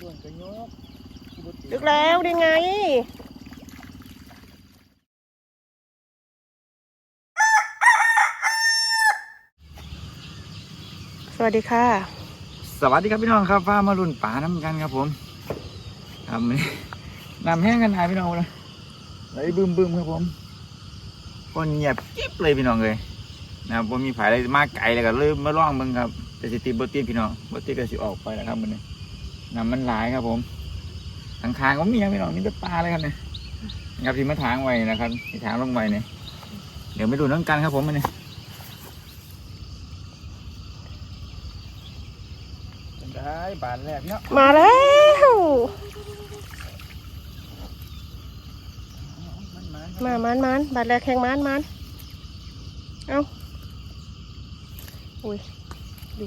ด้วนกระยกดึกแล้วได้ไงสวัสดีค่ะ สวัสดีครับพี่น้องครับฟ้ามารุ่นป่าน้ำกันครับผมครับวันนี้น้ำแห้งกันหายพี่น้องเลยไหลบึมบึมครับผมคนเงียบกิ๊บเลยพี่น้องเลยนะครับผมมีผายอะไรมากไกลเลยก็เลยมาล่องมึงครับแต่สิติบติดพี่น้องบติดก็สิออกไปแล้วครับมันนี้ น้ำมันหลายครับผมทางทางก็มีครับพี่น้องมีแต่ปลาเลยครับเนี่ยนะครับที่มาทางไว้นะครับที่ทางลงไว้เนี่ยเดี๋ยวไปดูน้ำกันครับผมมันนี้เป็นได้บานแรกเนาะมาแล้วมันมามามันมันบาดแรกแข่งมันมันเอาอุ้ยดึ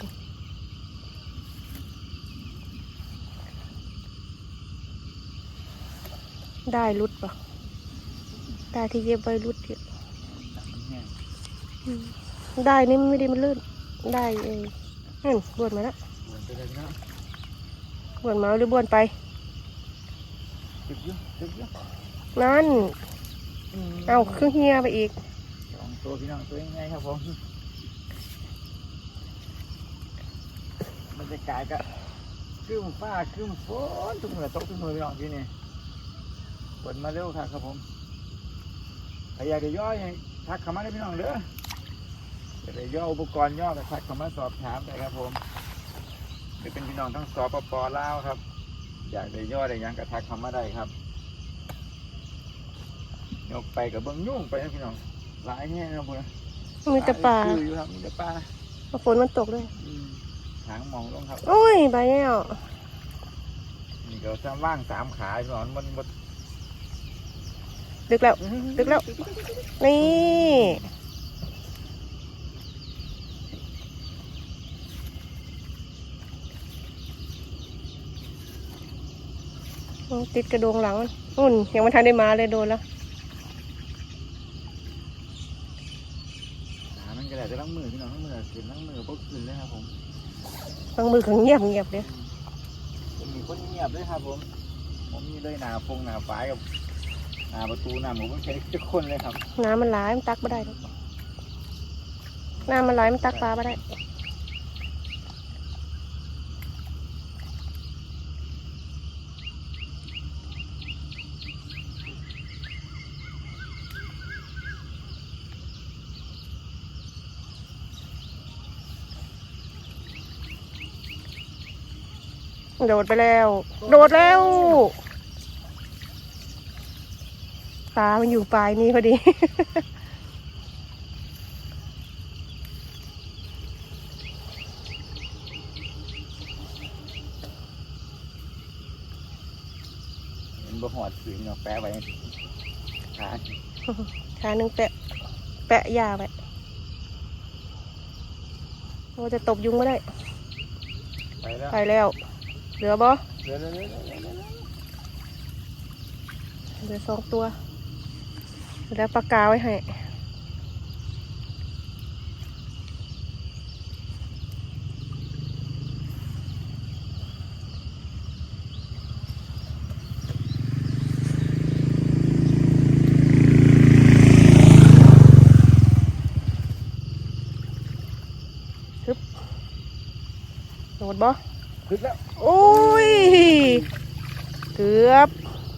ได้รุดปะได้ที่เย็บไว้รุดอยู่อืมได้นี่ไม่ได้มันลื่น ได้เองนั่นบวนมาแล้วบวนมาหรือบวนไปนั่น เอาเครื่องเฮียไปอีกสองตัวพี่น้องตัวยังไงครับผมบรรยากาศก็ครึ้มฟ้าครึ้มฝนทุกเมื่อตกทุกเมื่อพี่น้องที่นี่ ฝนมาเร็วครับครับผมใครอยากจะย่อยังทักเข้ามาได้พี่น้องเด้ออยากจะย่ออุปกรณ์ย่อก็ทักเข้ามาสอบถามได้ครับผมจะเป็นพี่น้องทั้งสปปลาวครับ อยากได้ย่อได้หยังก็ทักเข้ามาได้ครับยกไปกับเบิ้งยุ่งไปนะพี่น้องหลายแง่นะพุ่นนะมีแต่ปลาคืออยู่ครับมีแต่ปลาฝนมันตกด้วยอืมหางมองลงครับอุ้ยใบแก้วนี่ก็จะว่างสามขาพี่น้องมันมัน ดึกแล้ว ดึกแล้ว นี่ ติดกระโดงหลังมันอุ่นยังไม่ทันได้มาเลยโดนแล้วขามันก็ได้จะล้างมือพี่น้องล้างมือขึ้นล้างมือพวกขึ้นเลยครับผมบางมือขังเงียบเงียบเด้อผมมีคนเงียบเลยครับผม ผมมีเลยหนาฟงหนาฝายกับ หนาประตูนาหมูมันใช้ทุกคนเลยครับ น้ำมันร้ายมันตักไม่ได้หรอกน้ำมันร้ายมันตักปลาไม่ได้โดดไปแล้ว โดดแล้ว ปลามันอยู่ปลายนี้พอดีเห็นบ่หอดขืนเนาะแปะไว้ขาขาหนึ่งแปะ แปะยาไปโอ้จะตบยุงไม่ได้ ไปแล้ว ไปแล้ว เหลือบ่เร็วเร็วเร็วเร็วเร็วเร็วเหลือสองตัว แล้วปากกาไว้ให้ฮึบโดดบ่ขึ้นแล้ว โอ้ย เกือบ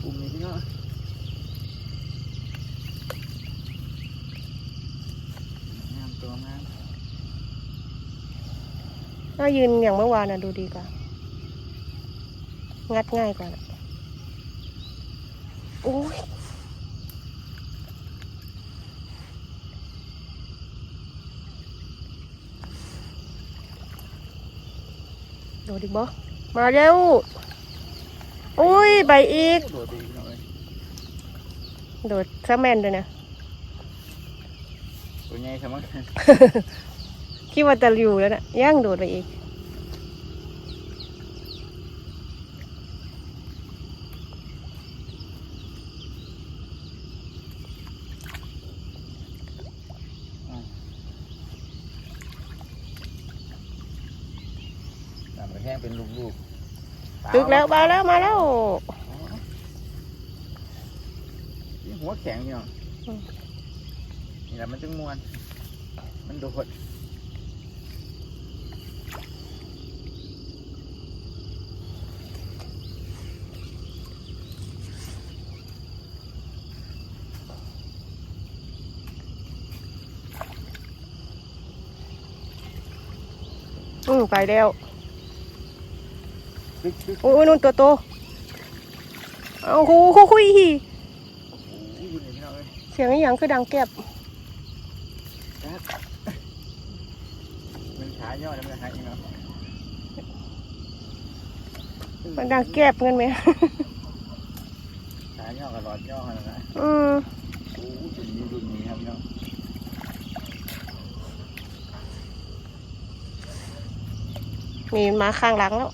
ปุ่มนี้พี่น้องงามตัวงาม ถ้ายืนอย่างเมื่อวานน่ะดูดีกว่า งัดง่ายกว่าน่ะโอ้ยโดดอีกบ่มาเร็ว อุ้ยใบอีก โดดดีพี่น้องเลยโดดซะแม่นด้วยนะตัวใหญ่ใช่ไหม คิดว่าจะอยู่แล้วนะย่างโดดไปอีกตามไปแห้งเป็นลูกตึกแล้วมาแล้วมาแล้วนี่หัวแข็งพี่น้องอืมนี่แหละมันจึงมวน มันโดด ไปแล้วโอ้ยนู่นตัวโตเอาโหคุยโอ้ยอยู่นี่พี่น้องเสียงอย่างคือดังแก็บมันขาย่อแล้วมันหายเนาะมันดังแก็บเงินไหมขาย่อดกับหลอดยอกันะอืมโอ้ยดุนนี้ดุนนี้ครับพี่น้อง นี่มาข้างหลังแล้ว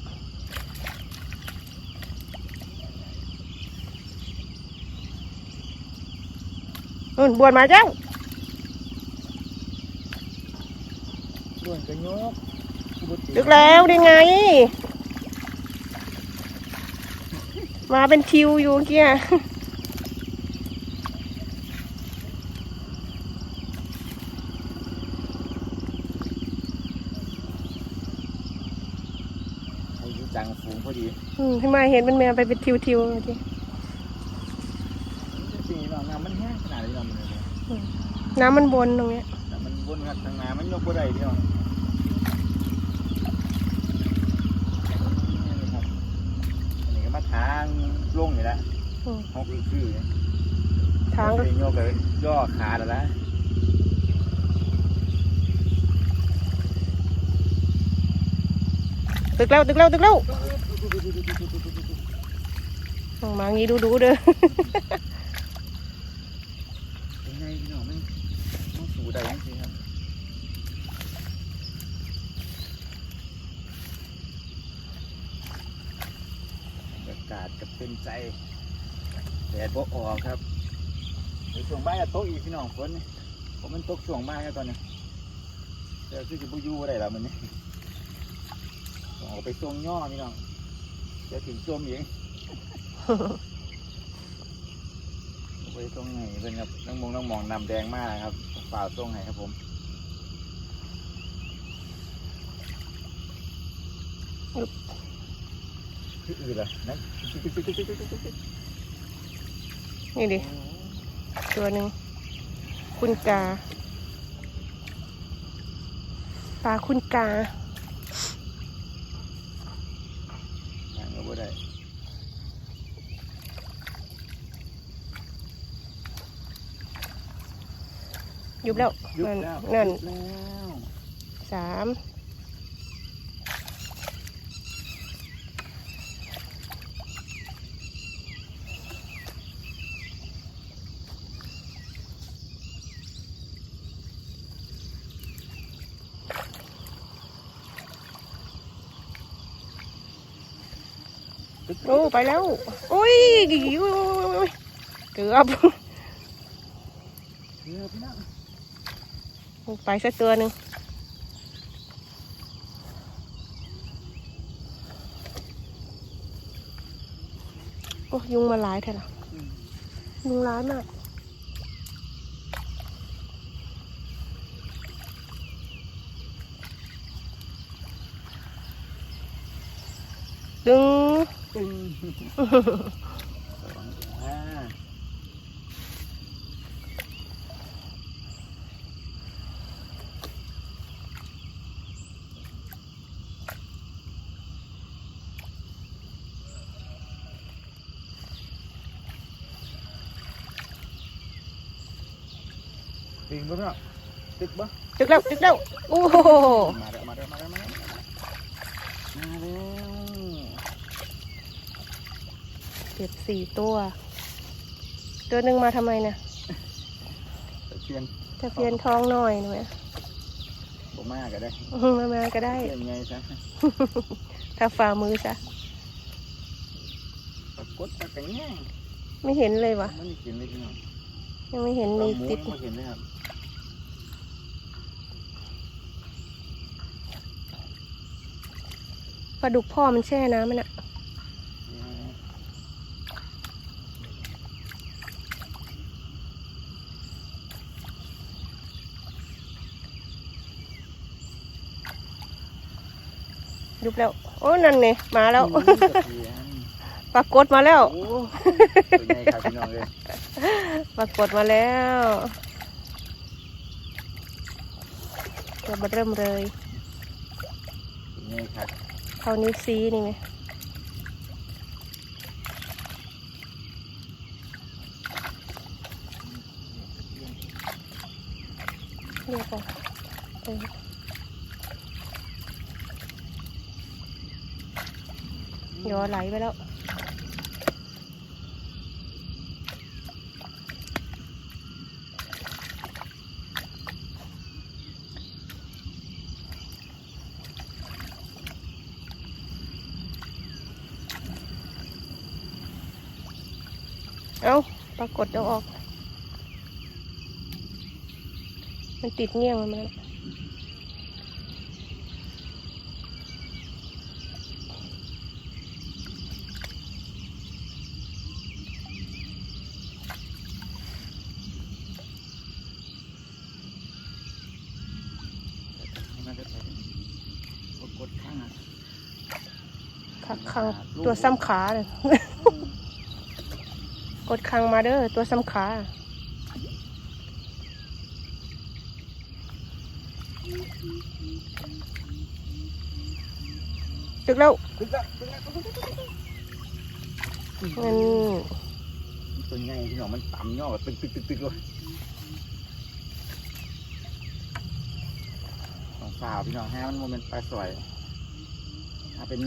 นู่นบวนมาเจ้าด้วนกระยกดึกแล้วได้ไง มาเป็นทิวอยู่เมื่อกี้อายุ จังฝูงพอดีอืมที่มาเห็นเป็นแมวไปเป็นทิวทิวๆเมื่อกี้จริงๆน้ำมันแห้งขนาดนี้เรามันเลยน้ำมันบนตรงเนี้ยแต่มันวนครับทางน้ำมันยกบ่ได้เดียวนี่ครับอันนี้ก็มาทางลงอยู่แล้วอืม หกอีกคือทางก็ไปโยกกับย่อขาแล้วนะ ตึกแล้วตึกแล้วตึกแล้วอืมางี้ดูดูเด้อเป็นไงพี่น้องมันต้องสูได้จริงครับรรยากาศจะเป็นใจแดดบ่ออกครับในช่วงบ่ายจะตกอีกพี่น้องฝนผมมันตกช่วงบ่ายครับตอนนี้เดี๋ยวคือจะบุยูอะไรล่ะมันนี่ต้ องออกไปส่งย่อพี่น้องเดี๋ยวถึงจมเองไปตรงไหนเป็นครับน้องมงน้องมองนำแดงมากครับเปล่าตรงไหนครับผมอึ๊บคืออื่นล่ะนั่นนี่ดิ ตัวหนึ่งคุณกา ปลาคุณกา ทางก็บ่ได้ ยุบแล้วยุบนั่นแล้วนั่นยุบแล้วสามโอ้ไปแล้วโอ้ยโอ้ยโอ้ยโอ้ยเกือบเกือบนะ ไปสักตัวหนึ่งโอ้ยุงมาหลายแท้ละยุงร้ายมากดึงตึงห้า ตึงบ่เนาะตึกบ่ตึกแล้วตึกแล้วโอ้โหมาแล้วมาแล้วมาแล้วมาแล้วมาแล้วเก็บสี่ตัว ตัวหนึ่งมาทำไมนะตะเพียนจะเพียนท้องหน่อยหน่อยบ่มากก็ได้อื้อหือมามาก็ได้เพียนไงซะถ้าฝ่ามือซะปรากฏปากกันแง่งไม่เห็นเลยวะมันกินเลยพี่น้องยังไม่เห็นปลามีหมูติดยังไม่เห็นเลยครับ ปลาดุกพ่อมันแช่น้ำมันอะยุบแล้ว โอ้นั่นเนี่ยมาแล้วปรากฏมาแล้วปรากฏมาแล้วเราเริ่มเลยนี่ครับ เท่านี้วซีนี่ไงเรียกว่าเออยอไหลไปแล้ว เอาปรากฏเอาออก มันติดเงี้ยงมันมาแล้วมันะปรากฏข้างอะคักคังตัวซ้ำขาเลย กดคังมาเด้อตัวซ้ำขาตึกแล้วขึ้นละขึ้นละงั้นตัวใหญ่พี่น้องมันต่ำย่อตึกตึกตึกตึกเลยของฝ่าวพี่น้องแห้มันโมเมนต์ปลาสวยถ้าเป็น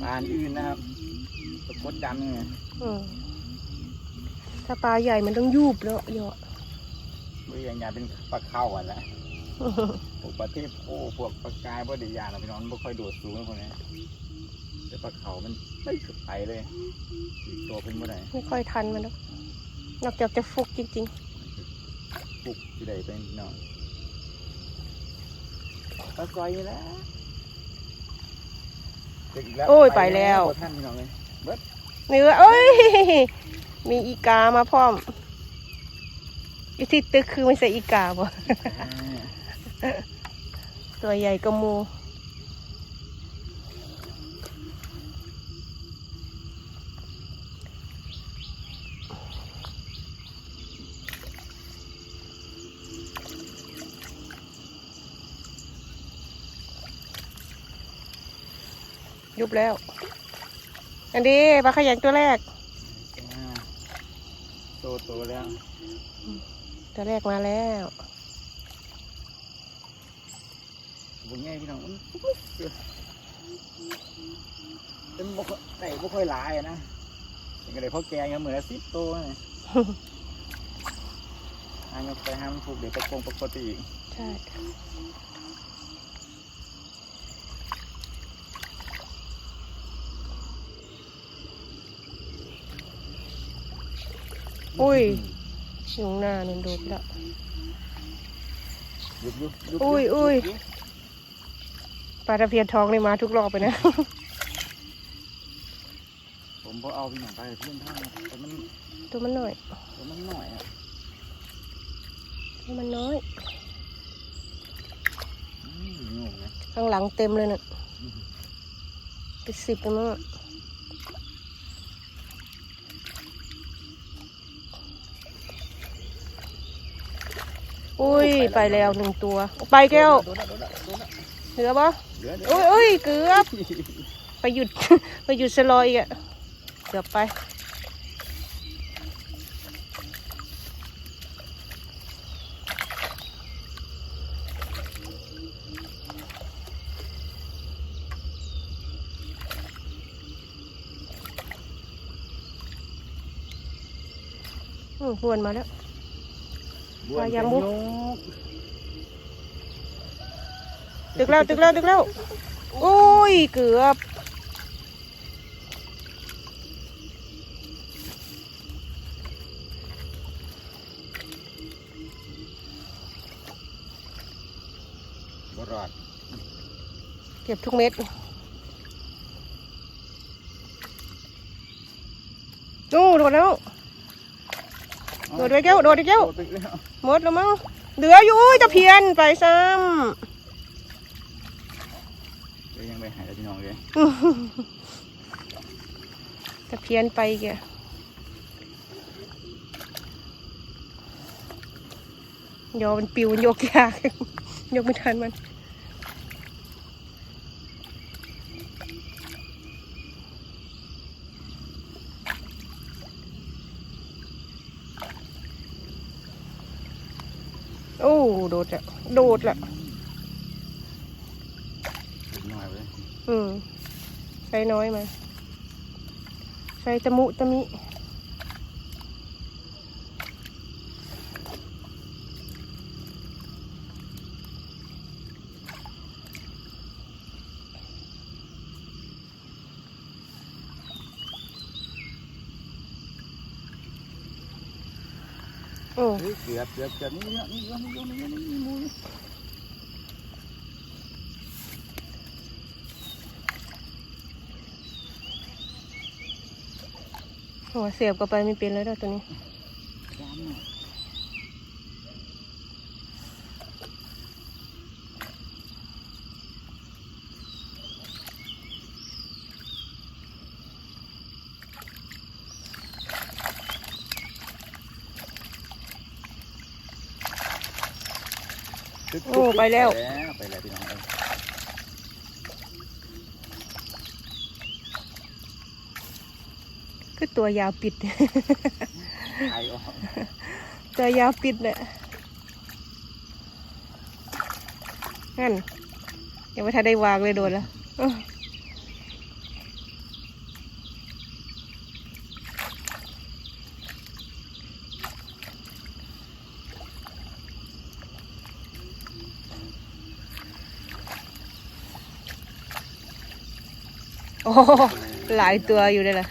ปลาอันอื่นนะครับปรากฏดำเนี่ยอืมถ้าปลาใหญ่มันต้องยูบแล้วเหยอะบริยางยาเป็นปลาเข้าอะแหละพวกปลาเทพโอ้พวกปลากายพวกเดียานเราพี่น้องมันไม่ค่อยโดดสูงนะพวกนี้แต่ปลาเขามันไม่ขึ้นไปเลยอีกตัวเป็นเมื่อไหร่ไม่ค่อยทันมันหรอกนอกจากจะฟุกจริงปลุกที่ใดเป็นพี่น้องปลาซอยแล้ว เด็กกแล้วโอ้ยไปแล้วท่านพี่น้องเลยๆเนื้อเอ้ย มีอีกามาพร้อมอีที่ตึกคือไม่ใช่อีกาบ่อ่าตัวใหญ่กว่าหมู ยุบแล้ว อันนี้ปลาขยันตัวแรกอ่าโตโตแล้ว ตัวแรกมาแล้วบุญง่ายพี่น้องมันเป็นบุคไก่บุค่อยหลายอะนะเป็นก็เลยพ่อแกงยังเหมือนละสิบตัวเลยหายกไปห้ามนถูกเดี๋ยวประกงปกติอีกใช่ อุ้ยยุงหน้านั่นโดดแล้วยุบยุบยุบอุ้ยอุ้ยบปลาตะเพียนทองนี่มาทุกรอบไปนะ ผมพอเอาพี่น้องไปเพื่อนท่านแต่มันตัวมันหน่อยแต่มันหน่อยอะตัวมันน้อยอืมงงนะข้างหลังเต็มเลยน่ะเป็นสิบเลยมั้ง อะอุ้ยไปแล้วหนึ่งตัว ไปแก้วโดนละโดนละโดนละเหลือปะเหลือเหลืออุ้ยอุ้ยเกือบไปหยุดไปหยุดสลอยอีกอะเกือบไปอืมหวนมาแล้วบ้ วนปลายังกันบุ๊ยกตึกแล้วตึกแล้วตึกแล้วอุ้ยเกือบบรอดเก็บทุกเม็ดโอ้โดดแล้ว โดดไปแก้วโดดไปแก้วโดดไปแล้ว หมดแล้วมั้งเหลืออยู่อุ้ยจะเพียนไปซ้ำเดี๋ยวยังไปหายแล้วพี่น้องเลยตะเพียนไปแกยอมันปิวยกยาก ยกไม่ทันมัน โอ้โดดละโดดละอีกหน่อยเลยอืมใช้น้อยมาใช้ตะมุตะมิ เกือบเกือบเกือบนี่เยอะนี่เยอนี่ยนี่เยอนี่มูโอ้เสียบกัไปไม่เป็นเลยตัวนี้ แล้วไปแล้วพี่น้องเอ้ยคือตัวยาวปิดไอออกตัวยาวปิดเนี่ยนั่นยังไม่ทันได้วางเลยโดนแล้วอื้อโอ้โหหลายตัวอยู่เลยล่ะ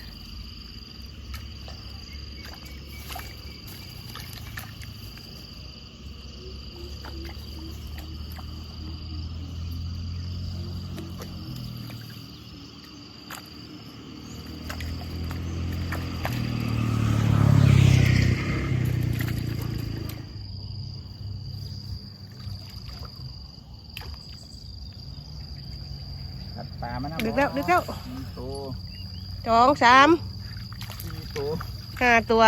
ตัดปลามานะดึกแล้วดึกแล้วมีตัว สองสามห้าตัว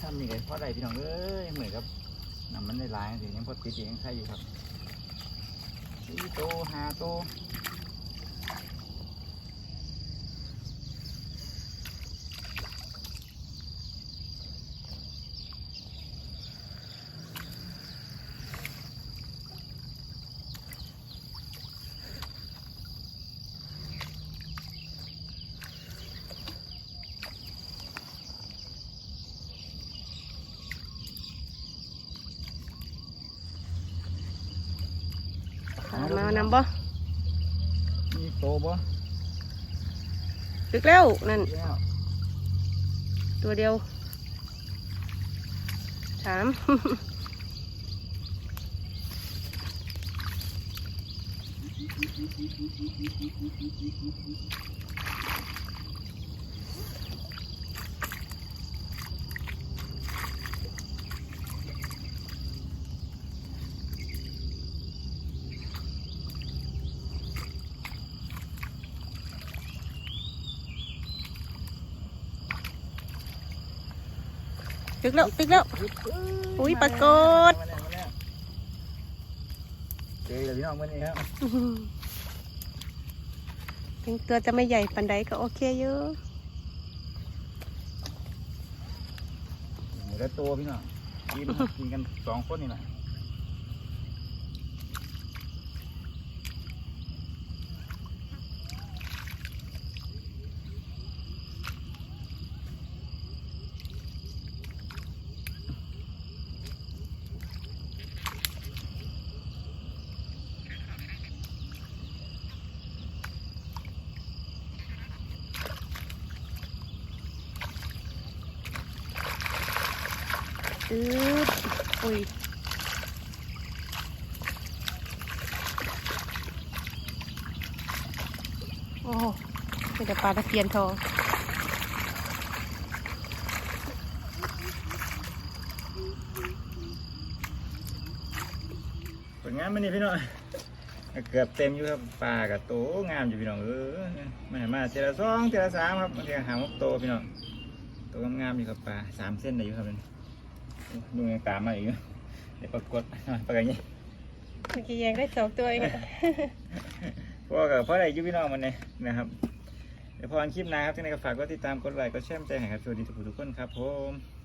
ซ้ำนี่เลยพอได้พี่น้องเอ้ยเหมือนกับน้ำมันได้หลายสิยังพอติดยังใช่อยู่ครับสี่ตัวห้าตั วมานำบ่มีตัวบ่ดึกแล้วนั่น แล้วตัวเดียวสาม กแล้วดึกแล้ว อุ๊ยปรากฏมาแล้วมาแล้วเจอแล้วพี่น้องวันนี้ครับถึงตัวจะไม่ใหญ่ปันใดก็โอเคอยู่หมูได้ตัวพี่น้องกินกินกันสองคนนี่แหละ โอ้เป็นแต่ปลาตะเพียนทองผลงานมันนี่พี่น้อยเกือบเต็มอยู่ครับปลากับโตงามอยู่พี่น้องเออมามาเทละสองเทละสามครับบางทีหามกโตพี่น้องโตงามๆอยู่กับปลาสามเส้นเลยอยู่ครับนี่ดูยังตามมาอีกเดี๋ยวปรากฏปรากฏอย่างนี้เมื่อกี้ยังได้สองตัวเอง พวกกับพ่อใดอยุพี่น้องมันเนี่ยนะครับเดี๋ยวพออันคลิปนะครับที่ไหนก็ฝากกดติดตามกดไลค์กดแชร์ใจให้ครับสวัสดีทุกทุกคนครับผม